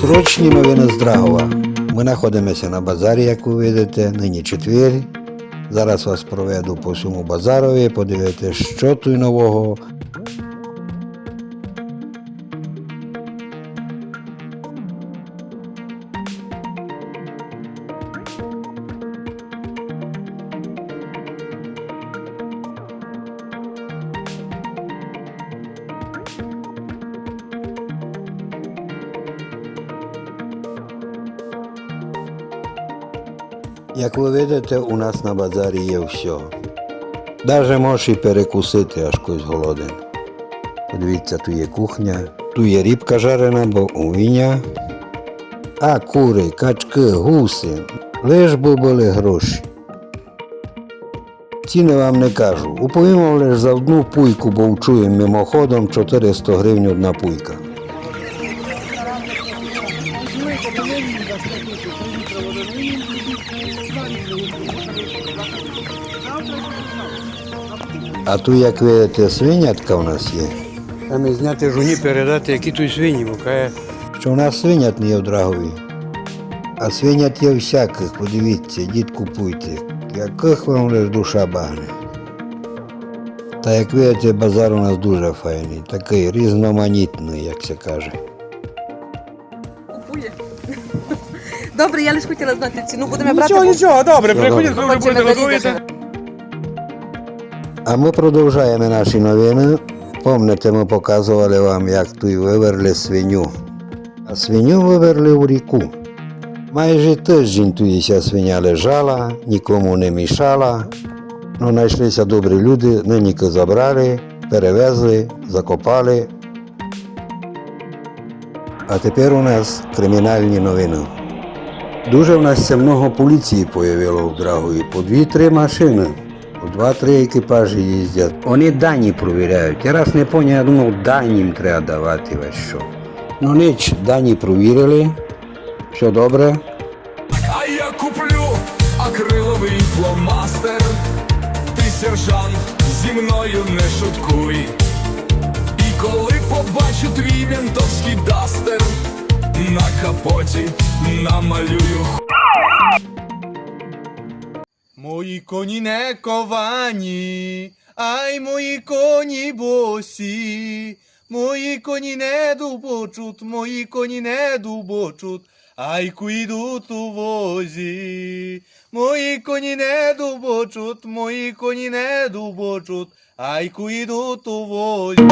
Срочні новини з. Ми знаходимося на базарі, як ви видите, нині четвер. Зараз вас проведу по всьому базарові, подивитися, що тут нового. Як ви видите, у нас на базарі є все. Даже можеш і перекусити, аж когось голоден. Подивіться, тут є кухня, тут є рібка жарена, бо увіня. А кури, качки, гуси. Лиш би були гроші. Ціни вам не кажу. Уповім лише за одну пуйку, бо вчуємо мимоходом 400 гривень одна пуйка. А тут, як видите, свинятка у нас є. Там зняти жуні, передати, які тут свині, бо каже, Що у нас свинят не є в Драгові. А свинят є всяких, подивіться, йдіть купуйте. Яких вам лиш душа багне. Та як видите, базар у нас дуже файний, такий різноманітний, як це каже. Купує. Добре, я лише хотіла знати ціну. Будемо брати. нічого, бо- нічого, добре, приходять, коли ви будете готувати. А ми продовжуємо наші новини. Помните, ми показували вам, як тут виверли свиню. А свиню виверли у ріку. Майже тиждень тут ця свиня лежала, нікому не мішала. Ну, знайшлися добрі люди, ниніки забрали, перевезли, закопали. А тепер у нас кримінальні новини. Дуже в нас це много поліції появило в Драгові, по дві-три машини. По два-три екіпажі їздять. Вони дані провіряють. Я раз не поняв, я думав, дані їм треба давати весь що. Ну ніч, дані провірили. Все добре. А я куплю акриловий фломастер. Ти, сержант, зі мною не шуткуй. І коли побачу твій ментовський на капоті намалюю Мої коні не ковані, ай мої коні босі, мої коні не дубочут, мої коні не дубочут, ай куйдуть у возі, мої коні не дубочут, мої коні не дубочут, ай куйдуть у возі.